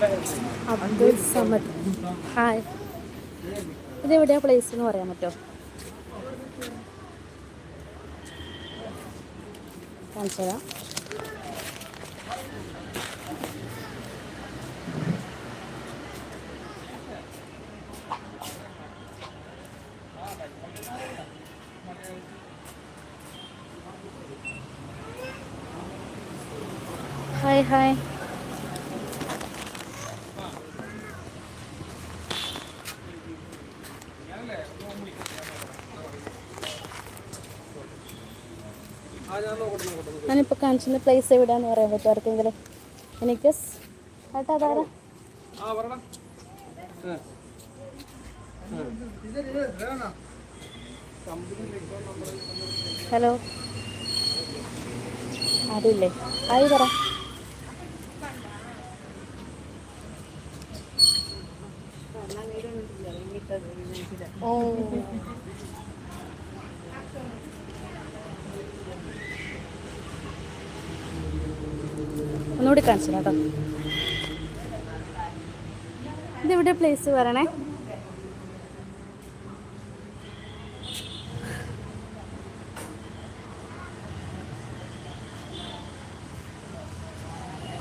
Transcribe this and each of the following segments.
Abdul Samad. Hi ഇതെവിടെയാ place എന്ന് പറയാൻ പറ്റുമോ? കാണിച്ചു തരാം. ഹായ് ഹായ് ഞാനിപ്പോൾ കാണിച്ചിരുന്ന പ്ലേസ് എവിടെയാന്ന് പറയാൻ പറ്റും ആർക്കെങ്കിലും എനിക്ക് ഹലോ. ആരുമില്ലേ ആയി പറ? ഓ. ഒന്നുകൂടി കാണിച്ചു കേട്ടോ. ഇതെവിടെ പ്ലേസ് പറയണേ?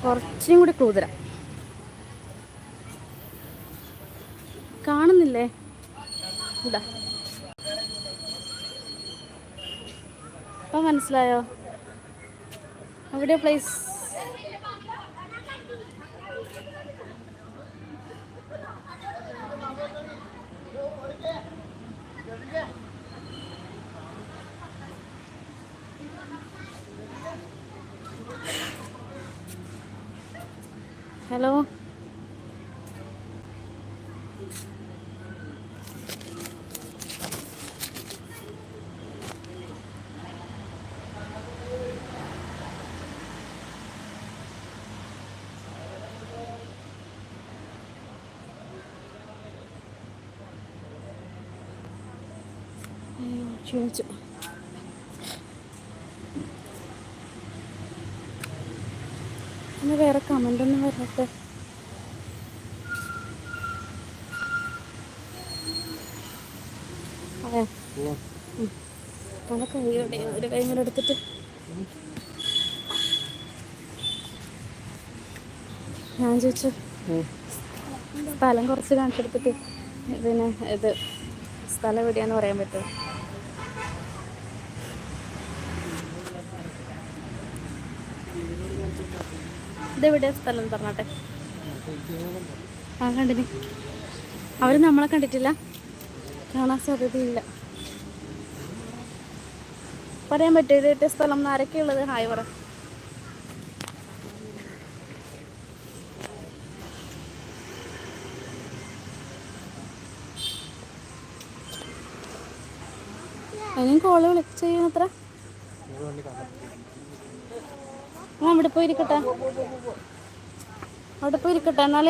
കുറച്ചും കൂടി ക്ലൂ കാണുന്നില്ലേ? ഇതാ. ഇപ്പം മനസ്സിലായോ? അവിടെ പ്ലേസ് ഹലോ ക്ഷണിച്ചു പിന്നെ വേറെ കമന്റ് ഒന്നും വരട്ടെ അതെ. നല്ല കൈയോടെ ഒരു കൈ കൂടെ എടുത്തിട്ട്. ഞാൻ ചോദിച്ചു സ്ഥലം കുറച്ച് കാണിച്ചെടുത്തിട്ട്. പിന്നെ ഇത് സ്ഥലം എവിടെയാന്ന് പറയാൻ പറ്റുമോ? ഇതെവിടെയാ സ്ഥലം പറഞ്ഞാട്ടെ? ആ കണ്ടിന്. അവർ നമ്മളെ കണ്ടിട്ടില്ല. കാണാൻ സാധ്യതയില്ല. പറയാൻ പറ്റും ഇത് ഏറ്റവും സ്ഥലം ആരൊക്കെ ഉള്ളത്? ഹായ് പറ. അതിനും കോൾ വിളിച്ച് ചെയ്യുന്നത്ര ആ അവിടെ പോയി ഇരിക്കട്ടെ അവിടെ പോയി ഇരിക്കട്ടെ എന്നാൽ.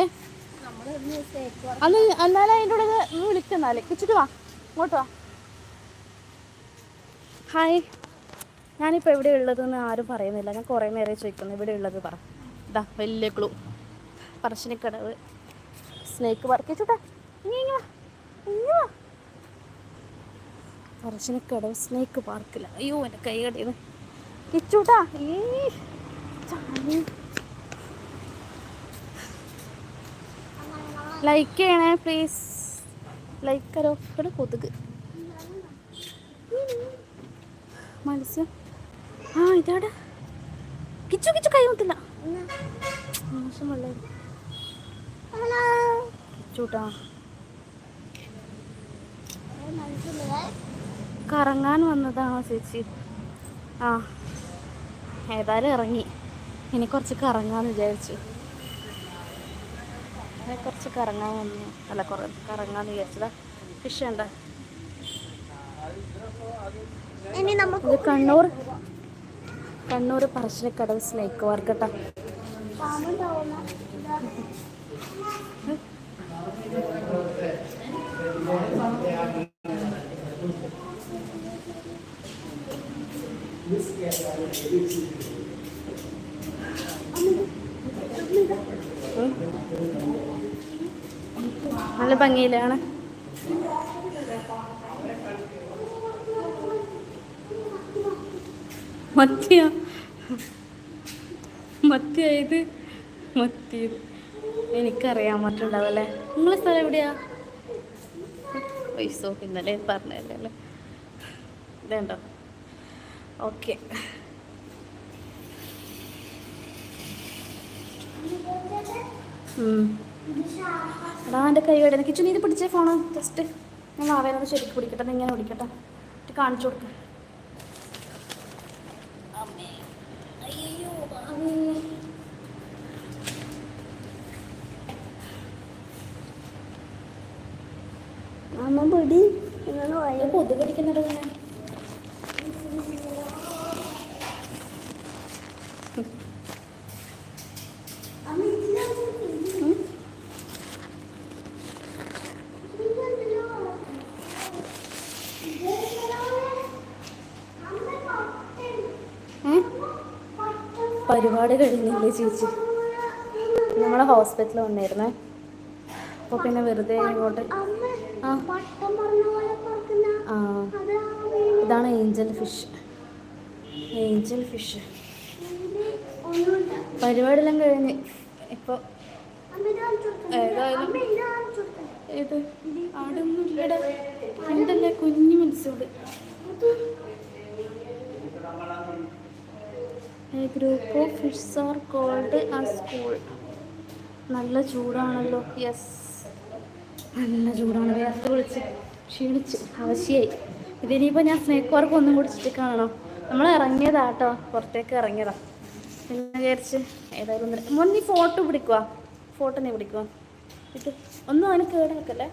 അന്ന് എന്നാലും അതിന്റെ കൂടെ ഇത് വിളിക്കുന്നാൽ കിച്ചിട്ട് വാ ഇങ്ങോട്ട് വാ. ഹായ് ഞാനിപ്പോൾ എവിടെ ഉള്ളതെന്ന് ആരും പറയുന്നില്ല. ഞാൻ കുറേ നേരം ചോദിക്കുന്നു ഇവിടെ ഉള്ളത് പറ. ഇതാ വലിയ ക്ലൂ പറശ്ശിനിക്കടവ് സ്നേക്ക് പാർക്ക് വാ പറശ്ശിനിക്കടവ് സ്നേക്ക് പാർക്കില്ല അയ്യോ എന്റെ കൈ കടിയത് കിച്ചൂട്ടാ ഈ ലൈക്ക് ചെയ്യണേ പ്ലീസ് ലൈക്ക് കരോ ഇവിടെ കൊതുക്. മത്സ്യം. ആ ഇതാടെ. കിച്ചു കിച്ചു കൈ മുട്ടില്ല. മോശമുള്ളൂട്ടാ കിച്ചൂട്ടാ. കറങ്ങാൻ വന്നതാണോ ചേച്ചി? ആ ഏതായാലും ഇറങ്ങി. ഇനി കുറച്ച് കറങ്ങാന്ന് വിചാരിച്ചു. ഇനി കുറച്ച് കറങ്ങാൻ വന്നു. അല്ല കുറേ കറങ്ങാന്ന് വിചാരിച്ചതാ. ഫിഷ് ഉണ്ട് ഇനി നമുക്ക് ഇത് കണ്ണൂർ കണ്ണൂർ പറശ്ശിനിക്കടവ് സ്നേക്ക് മാർക്കട്ടാ പാമ്പുണ്ടാവുന്ന നല്ല ഭംഗിയിലാണ് മത്തിയ? മത്തിയായത് മത്തിയത്. എനിക്കറിയാൻ പറ്റുണ്ടാവല്ലേ നിങ്ങളെ സ്ഥലം എവിടെയാ? പൈസ ഇന്നലെ പറഞ്ഞല്ലേ ഇതേണ്ടോ? ഓക്കെ. എടാ എന്റെ കൈ വേട കിച്ചു നീ ഇത് പിടിച്ചേ ഫോണ്. ജസ്റ്റ് ഞാൻ ആവേനോട് ശരിക്കും പിടിക്കട്ടെ. നീ ഇങ്ങനെ പിടിക്കട്ടെ ഇത് കാണിച്ചു കൊടുക്ക. അമ്മ പിടി. പൊതു പിടിക്കുന്നുണ്ടോ കടിക്കുന്നുണ്ട് പരിപാടി കഴിഞ്ഞില്ലേ ചേച്ചി? നമ്മളെ ഹോസ്പിറ്റലിൽ വന്നിരുന്നേ. അപ്പോൾ പിന്നെ വെറുതെ ഇങ്ങോട്ട് ആ. ഇതാണ് ഏഞ്ചൽ ഫിഷ്. Angel fish. പരിപാടിയെല്ലാം കഴിഞ്ഞ് കൊടുത്തേ. ഏതായാലും. ഏത്? ആടൊന്നും ഇല്ലടാ ഉണ്ടല്ലേ കുഞ്ഞു മനസ്സോട് a group of fish are called a school നല്ല ചൂടാണല്ലോ. യെസ് നല്ല ചൂടാണ്. വേർത്ത് വിളിച്ച്. ക്ഷീണിച്ച്. ആവശ്യമായി ഇതിനിപ്പോൾ ഞാൻ സ്നേക്ക് വർക്ക് ഒന്നും കുടിച്ചിട്ട് കാണണം? നമ്മൾ ഇറങ്ങിയതാ കേട്ടോ പുറത്തേക്ക് ഇറങ്ങിയതാ. പിന്നെ വിചാരിച്ച് ഏതായാലും ഒന്ന് മോൻ നീ ഫോട്ടോ പിടിക്കുക ഫോട്ടോ നീ പിടിക്കുക ഇത് ഒന്നും അവന് കേടാക്കല്ലേ?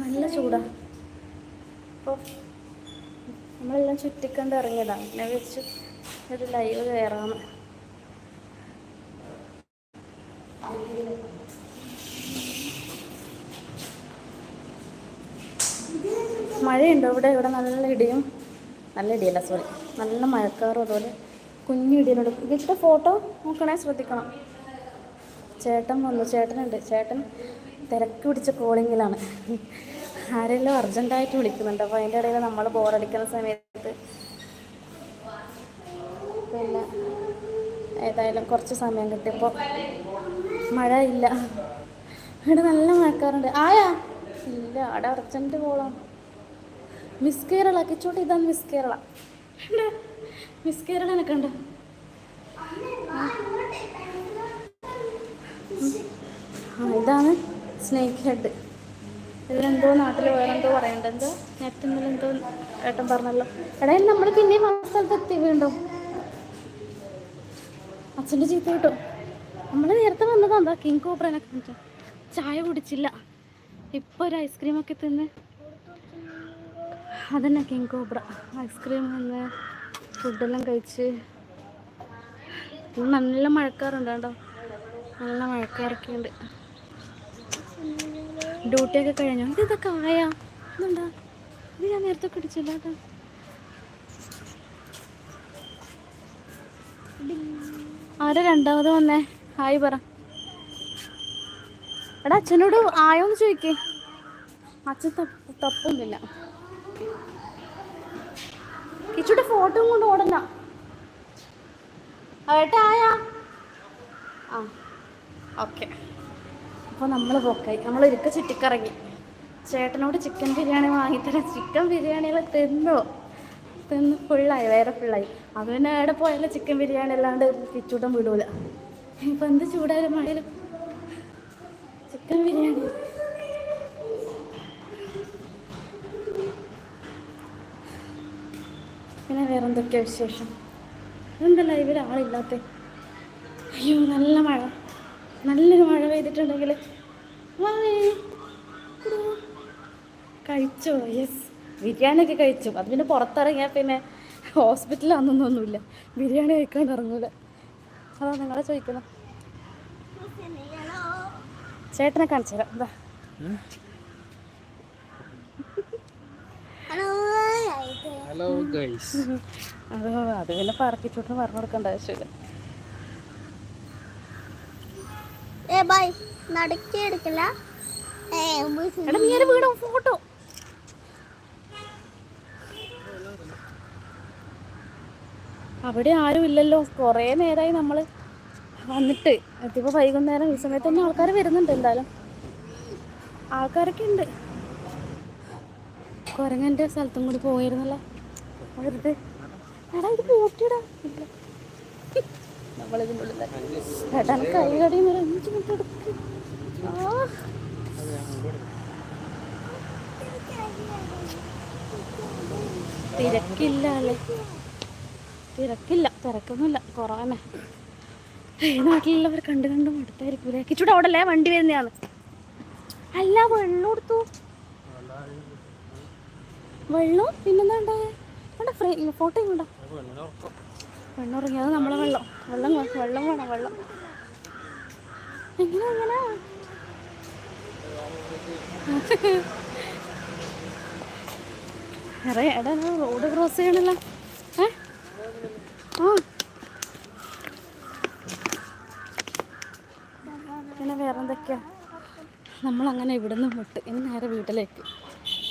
നല്ല ചൂടാ. അപ്പോൾ നമ്മളെല്ലാം ചുറ്റിക്കണ്ട് ഇറങ്ങിയതാണ് പിന്നെ വെച്ച് ഒരു ലൈവ് കയറാന്ന് മഴയുണ്ടോ ഇവിടെ? ഇവിടെ നല്ല ഇടിയും നല്ല ഇടിയല്ല സോറി നല്ല മഴക്കാറും അതുപോലെ കുഞ്ഞിടിയിലുണ്ട് ഇതിന്റെ ഫോട്ടോ നോക്കണേ ശ്രദ്ധിക്കണം. ചേട്ടൻ വന്നു ചേട്ടനുണ്ട്. ചേട്ടൻ തിരക്ക് പിടിച്ച കോളിങ്ങിലാണ് ആരെല്ലാം അർജന്റായിട്ട് വിളിക്കുന്നുണ്ട്? അപ്പോൾ അതിന്റെ ഇടയിൽ നമ്മൾ ബോറടിക്കുന്ന സമയത്ത് പിന്നെ ഏതായാലും കുറച്ച് സമയം കിട്ടിയപ്പോൾ മഴ ഇല്ല. ഇവിടെ നല്ല മഴക്കാറുണ്ട്. ആയാ ഇല്ല അവിടെ അർജന്റ് പോളാം മിസ് കേരള കിച്ചോട്ട് ഇതാണ് മിസ് കേരള. മിസ് കേരള ആ ഇതാണ് സ്നേക്ക് ഹെഡ്. ഇതിലെന്തോ നാട്ടിൽ വേറെന്തോ പറയണ്ട എന്തോ നെറ്റിന്മേൽ എന്തോ ഏട്ടൻ പറഞ്ഞല്ലോ. എടാ നമ്മൾ പിന്നെയും ആ സ്ഥലത്ത് എത്തി വീണ്ടും. അച്ഛന്റെ ചീത്ത കിട്ടും. നമ്മൾ നേരത്തെ വന്നതാ എന്താ? കിങ് കോബ്രനെ കണ്ടിട്ട് ചായ കുടിച്ചില്ല. ഇപ്പോൾ ഒരു ഐസ്ക്രീം ഒക്കെ തിന്ന്. അതന്നെ കിങ് കോബ്ര. ഐസ്ക്രീം തിന്ന് ഫുഡെല്ലാം കഴിച്ച്. നല്ല മഴക്കാറുണ്ട് കേട്ടോ. നല്ല മഴക്കാറൊക്കെ ഉണ്ട് ഡ്യൂട്ടിയൊക്കെ കഴിഞ്ഞു. ഇത് ഇതൊക്കെ ആയാ? ഇതുണ്ടാ ഇത് ഞാൻ നേരത്തെ പിടിച്ചില്ല ആരാ രണ്ടാമത് വന്നേ? ഹായ് പറ. എടാ അച്ഛനോട് ആയോന്ന് ചോദിക്കേ. അച്ഛൻ തപ്പ് തപ്പൊന്നുമില്ല. കിച്ചുടെ ഫോട്ടോ കൊണ്ട് ഓടണ്ട. ആയാ ആ ഓക്കെ. അപ്പോൾ നമ്മൾ പോക്കായി നമ്മൾ ഇരുക്ക ചുറ്റിക്കറങ്ങി. ചേട്ടനോട് ചിക്കൻ ബിരിയാണി വാങ്ങിത്തരാം ചിക്കൻ ബിരിയാണിയെല്ലാം തിന്നോ? തിന്ന് ഫുള്ളായി വേറെ ഫുള്ളായി പിന്നെ എവിടെ പോയാലും ചിക്കൻ ബിരിയാണി അല്ലാണ്ട് കിച്ചൂട്ടം വിടൂല. ഇപ്പം എന്ത് ചൂടായാലും മഴയിലും ചിക്കൻ ബിരിയാണി. പിന്നെ വേറെ എന്തൊക്കെയാ വിശേഷം എന്തല്ല ലൈവിൽ ആളില്ലാത്ത? അയ്യോ നല്ല മഴ. നല്ലൊരു മഴ പെയ്തിട്ടുണ്ടെങ്കിൽ. കഴിച്ചോ? യെസ് ബിരിയാണിയൊക്കെ കഴിച്ചു. അത് പിന്നെ പുറത്തിറങ്ങിയാൽ പിന്നെ ഹോസ്പിറ്റലാണെന്നൊന്നുമില്ല ബിരിയാണി കഴിക്കാൻ ഇറങ്ങൂല. അതാ നിങ്ങളെ ചോദിക്കണം ചേട്ടനെ കാണിച്ചു തരാം. എന്താ ഹലോ ഹലോ ഗൈസ്. അത് അത് പിന്നെ പറക്കിച്ചോട്ട് പറഞ്ഞു കൊടുക്കേണ്ട ആവശ്യമില്ല. ഏ ബൈ. നടക്കി എടുക്കല. എടാ നീ വീടും ഫോട്ടോ. അവിടെ ആരും ഇല്ലല്ലോ. കുറേ നേരമായി നമ്മൾ വന്നിട്ട്. എത്തിയപ്പോൾ വൈകുന്നേരം ഈ സമയത്ത് തന്നെ ആൾക്കാർ വരുന്നുണ്ട് എന്തായാലും. ആൾക്കാരൊക്കെ ഉണ്ട്. കുരങ്ങന്റെ സ്ഥലത്തും കൂടി പോയിരുന്നല്ലോ? വെറുതെ എടാ ഇത് പൂട്ടിയിടാ. ആ തിരക്കില്ല തിരക്കില്ല തിരക്കൊന്നുമില്ല കുറവന്നെ ഈ നാട്ടിലുള്ളവർ കണ്ട് കണ്ട് മടുത്തായിരിക്കൂലേ കിച്ചൂടെ അവിടെ അല്ലേ വണ്ടി വരുന്നതാണ് അല്ല വെള്ളം കൊടുത്തു. വെള്ളം? പിന്നെന്താ ഉണ്ടായേ ഫോട്ടോ ഇങ്ങോട്ടാ വെള്ളം അത് നമ്മളെ വെള്ളം. വെള്ളം വെള്ളം വേണം വെള്ളം. എങ്ങനെ എങ്ങനെ അറേ എടാ റോഡ് ക്രോസ് ചെയ്യണല്ലോ. ഏ? ആ. പിന്നെ വേറെ എന്തൊക്കെയാ നമ്മളങ്ങനെ ഇവിടുന്ന് വിട്ട് ഇനി നേരെ വീട്ടിലേക്ക്.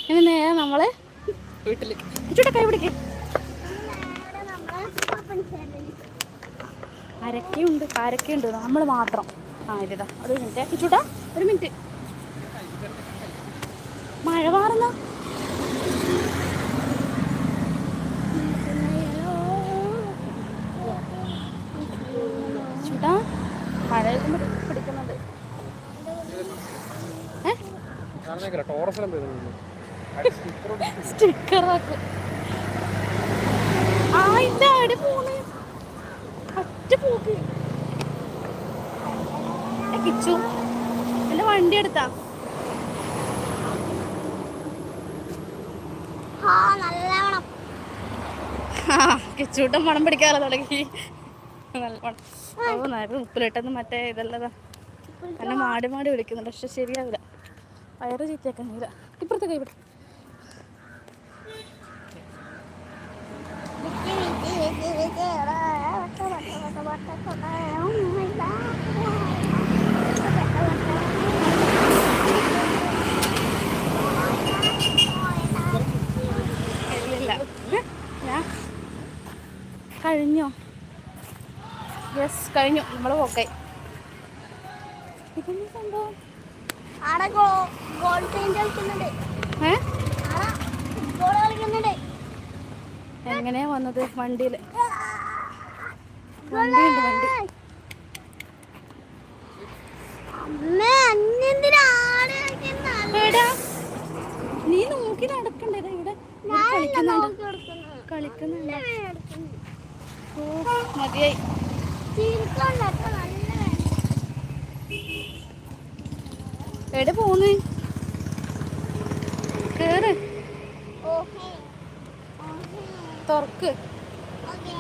ഇനി നേരെ നമ്മളെ വീട്ടിലേക്ക്. ചുട്ട കൈ പിടിക്കേ. അരക്കയുണ്ട് കാരക്കയുണ്ട്. നമ്മൾ മാത്രം. ആ ഇതാ ഒരു മിനിറ്റ് ചൂട്ടാ ഒരു മിനിറ്റ്. മഴ മാറുന്ന ചൂട്ടാ മഴ പിടിക്കുന്നുണ്ട് സ്റ്റിക്കറാക്കും ആ ഇല്ല അവിടെ പോണ് ഒറ്റ പോക്ക് ഏ, കിച്ചു എന്റെ വണ്ടി എടുത്താ കിച്ചൂട്ടം മണം പിടിക്കാറ തുടങ്ങി ഉപ്പിലിട്ടെന്ന് മറ്റേ ഇതല്ലതാ എന്നെ മാടി മാടി വിളിക്കുന്നുണ്ട് പക്ഷെ ശരിയാവില്ല വയറ് ചീത്തയാക്കുന്നില്ല ഇപ്പുറത്തെ കൈ പിടി വിറ്റ് വിറ്റ് വിറ്റ് വിറ്റ് ഇല്ലില്ല ഏ? ഞാൻ കഴിഞ്ഞോ? യെസ് കഴിഞ്ഞു. നമ്മൾ ഓക്കെ ഇതെന്താ സംഭവം? എങ്ങനെയാ വന്നത് വണ്ടിയിൽ വണ്ടിയുണ്ട് വണ്ടി. നീ നോക്കി നടക്കണ്ടേ? ഇവിടെ. കളിക്കുന്നുണ്ട്. കളിക്കുന്നുണ്ട് നല്ല വേദന എടുക്കുന്നു. ഓ മതിയായി. എവിടെ പോന്ന് കേറ്. തുറക്ക് ഓക്കേ.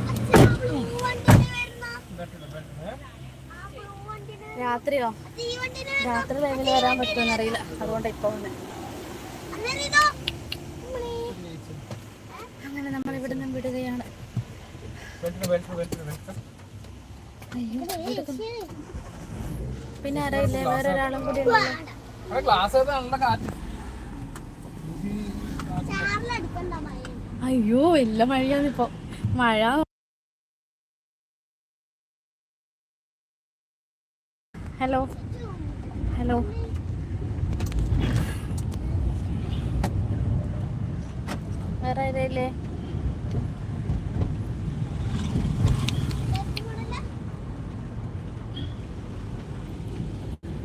അച്ഛൻ ആ blue വണ്ടിന് വരുന്ന ആ blue വണ്ടിന് രാത്രിയോ? രാത്രി ടൈമിൽ വരാൻ പറ്റുമെന്ന് അറിയില്ല അതുകൊണ്ട് ഇപ്പൊ വന്ന്. അങ്ങനെ നമ്മൾ ഇവിടെ നിന്ന് വിടുകയാണ്. പിന്നെ അറിയില്ലേ വേറെ ഒരാളും കൂടി അയ്യോ എല്ലാം മഴയാണിപ്പോ. മഴ ഹലോ. ഹലോ. വേറെ ആരല്ലേ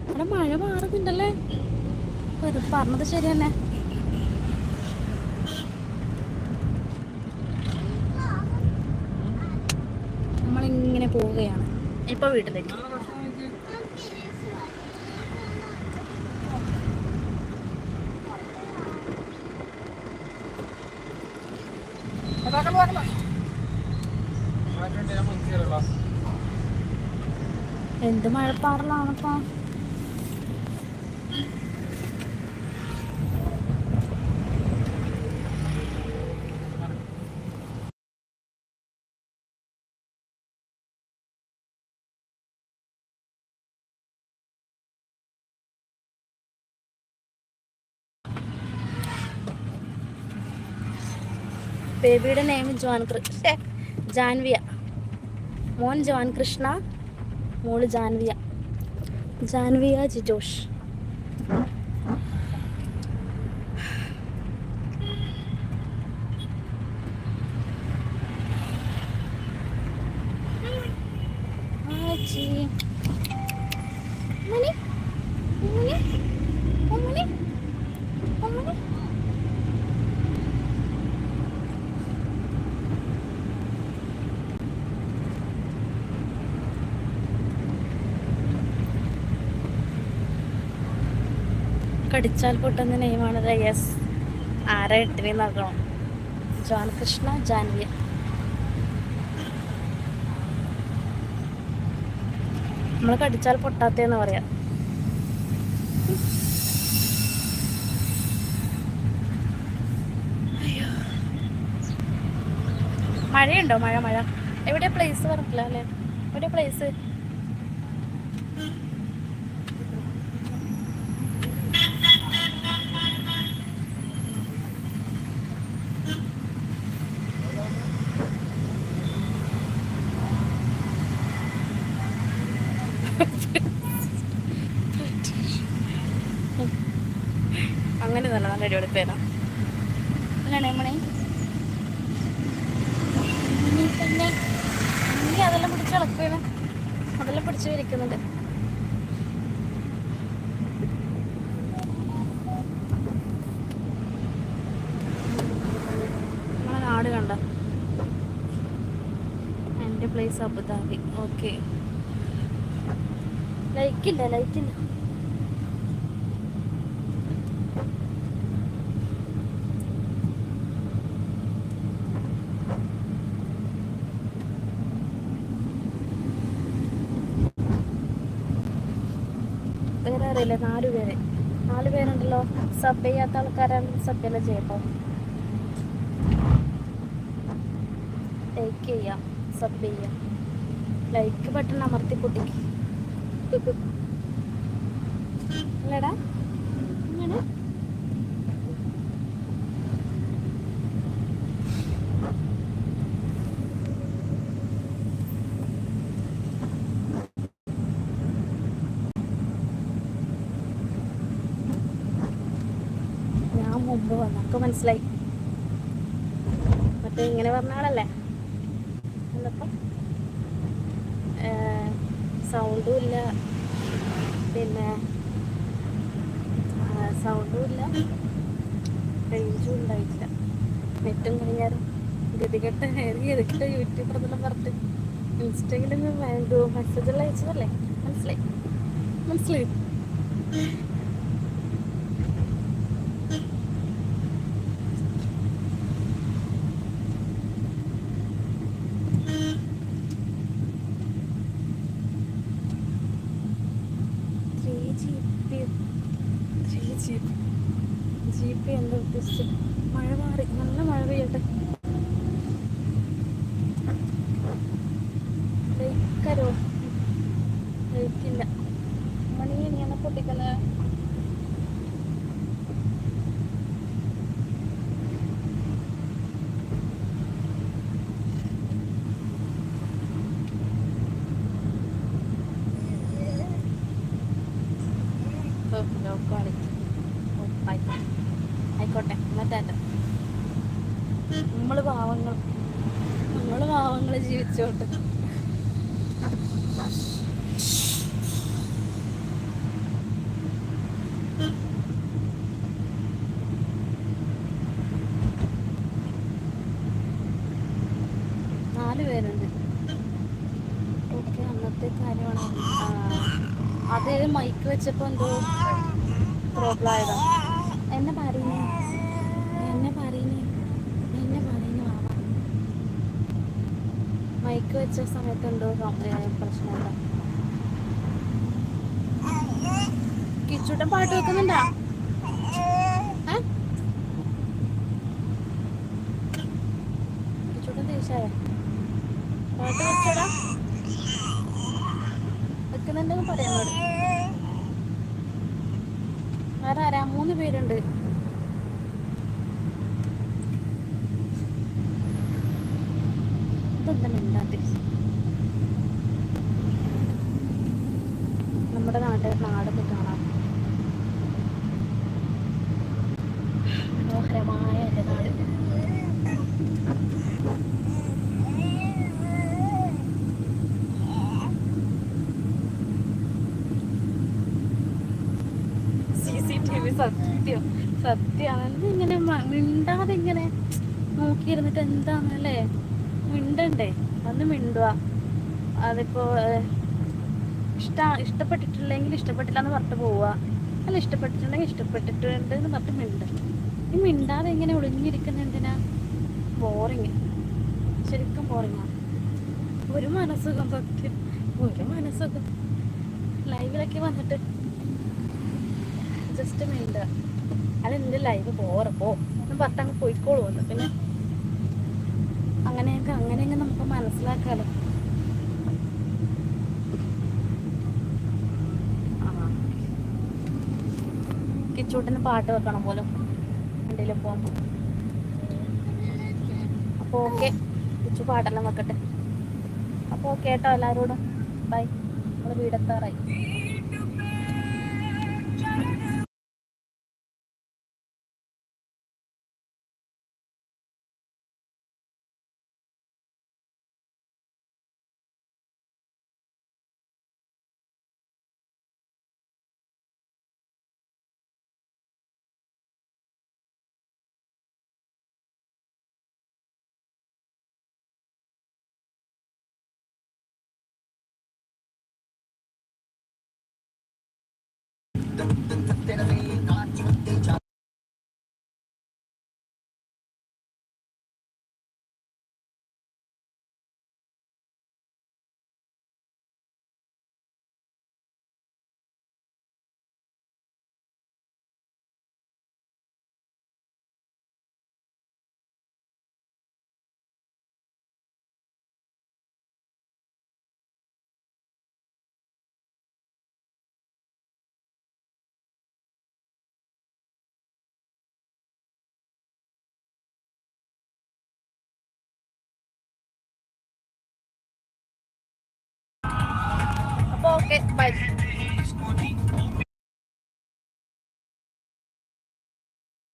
അവിടെ മഴ മാറുന്നുണ്ടല്ലേ? പറഞ്ഞത് ശരി തന്നെ നമ്മളിങ്ങനെ പോവുകയാണ്. ഇപ്പൊ വീട്ടിലേക്ക്. എന്ത് മഴപ്പാറലാണിപ്പോ? ബേബിയുടെ നെയിം ജോൻ ജാൻവിയ. മോൻ ജോൻ കൃഷ്ണ. മോൾ ജാൻവിയ. ജാൻവിയ ജിജോഷ്. കടിച്ചാൽ പൊട്ടുന്ന നെയ്മാണത് യെസ് ആറ് എട്ടിനെ നൽകണം? ജോൺ കൃഷ്ണ ജാൻവിയ നമ്മൾ കടിച്ചാൽ പൊട്ടാത്തേന്ന് പറയാ. മഴയുണ്ടോ? മഴ മഴ. എവിടെ പ്ലേസ് പറഞ്ഞില്ല അല്ലേ? എവിടെ പ്ലേസ് അങ്ങനെ നല്ല നല്ല അടിപൊളി പേരാ ഇനി പിന്നെ ഇനി അതെല്ലാം പിടിച്ച് ഇളക്കുകയാണ്. അതെല്ലാം പിടിച്ച് വിരിക്കുന്നുണ്ട് നമ്മളെ നാട് കണ്ട? എന്റെ പ്ലേസ് അബുദാബി. ഓക്കെ ലൈക്കില്ല ലൈക്കില്ല അറിയില്ല നാല് പേര്. നാല് പേരുണ്ടല്ലോ. സബ് ചെയ്യാത്ത ആൾക്കാരാണ് എല്ലാം ചെയ്യട്ടോ ലൈക്ക് ചെയ്യാം സബ് ചെയ്യാം. ലൈക്ക് ബട്ടൺ അമർത്തി കുട്ടിക്ക്. അല്ലടാ അങ്ങനെ ഞാൻ മുമ്പ് വന്നൊക്കെ മനസ്സിലായി മറ്റേ ഇങ്ങനെ പറഞ്ഞാളല്ലേ എന്നപ്പം സൗണ്ടും ഇല്ല. പിന്നെ സൗണ്ടും ഇല്ല. റേഞ്ചും ഉണ്ടായിട്ടില്ല. നെറ്റും കഴിഞ്ഞാലും ഗതികെട്ട ഗതികെട്ട യൂട്യൂബ് എന്നെല്ലാം പറഞ്ഞിട്ട് വേണ്ടു മെസ്സേജെല്ലാം അയച്ചതല്ലേ? മനസ്സിലായി? മനസ്സിലായി three G P three G G P എന്താ ഉദ്ദേശിച്ചത് മഴ മാറി നല്ല മഴ പെയ്യട്ടെ ലൈക്കരോ ലൈക്കില്ല മണി ഇനിയാണ് പൊട്ടിക്കുന്നത് ലോ ക്വാളിറ്റി ആയിക്കോട്ടെ ആയിക്കോട്ടെ മറ്റാറ്റ നമ്മൾ പാവങ്ങൾ നമ്മൾ പാവങ്ങൾ ജീവിച്ചോട്ട് നാല് പേരുണ്ട് ഓക്കെ അന്നത്തെ കാര്യമാണ് ആ, അത് മൈക്ക് വെച്ചപ്പോൾ എന്തോ പ്രോബ്ലം ആയതാ. എന്നെ പറയുന്നേ എന്നെ പറയുന്നേ എന്നെ പറയുന്നു മൈക്ക് വെച്ച സമയത്ത് എന്തോ പ്രശ്നമുണ്ടോ കിച്ചൂട്ടൻ പാട്ട് വെക്കുന്നുണ്ടാ ഏ? കിച്ചൂട്ടൻ ദേഷ്യായ പാട്ട് വെച്ചോടാ വെക്കുന്നുണ്ടെങ്കിൽ പറയാൻ പാടും വേറെ ആരാ മൂന്ന് പേരുണ്ട് ഇതെന്താ മിണ്ടാത്തെ നമ്മുടെ നാട് നാടൊക്കെ കാണാം മനോഹരമായ എന്റെ നാട് സി സി ടി വി സത്യം സത്യമാണ് ഇങ്ങനെ മിണ്ടാതെ ഇങ്ങനെ നോക്കിയിരുന്നിട്ട് എന്താന്നല്ലേ മിണ്ടണ്ടേ? അന്ന് മിണ്ടുക. അതിപ്പോ ഇഷ്ട ഇഷ്ടപ്പെട്ടിട്ടില്ലെങ്കിൽ ഇഷ്ടപ്പെട്ടില്ല എന്ന് പറഞ്ഞിട്ട് പോവുക. അല്ല ഇഷ്ടപ്പെട്ടിട്ടുണ്ടെങ്കിൽ ഇഷ്ടപ്പെട്ടിട്ടുണ്ട് എന്ന് പറഞ്ഞിട്ട് മിണ്ട. ഈ മിണ്ടാതെ ഇങ്ങനെ ഒളിഞ്ഞിരിക്കുന്ന എന്തിനാ? ബോറിങ് ശരിക്കും ബോറിങ്ങാണ് ഒരു മനസ്സുഖം സത്യം. ഒരു മനസ്സുഖം. ലൈവിലൊക്കെ വന്നിട്ട് ജസ്റ്റ് മിണ്ടുക അത് ലൈവ് പോറപ്പോ ഒന്ന് അങ്ങ് പോയിക്കോളൂ. എന്ന് പിന്നെ അങ്ങനെയൊക്കെ അങ്ങനെയൊക്കെ നമുക്ക് മനസ്സിലാക്കാലോ. കിച്ചൂട്ടിന് പാട്ട് വെക്കണം പോലും. വണ്ടിയിൽ പോകുമ്പോൾ അപ്പോൾ ഓക്കെ. കിച്ചു പാട്ടെല്ലാം വെക്കട്ടെ. അപ്പോൾ ഓക്കെ കേട്ടോ എല്ലാവരോടും. ബൈ നമ്മൾ വീടെത്താറായി. Okay bye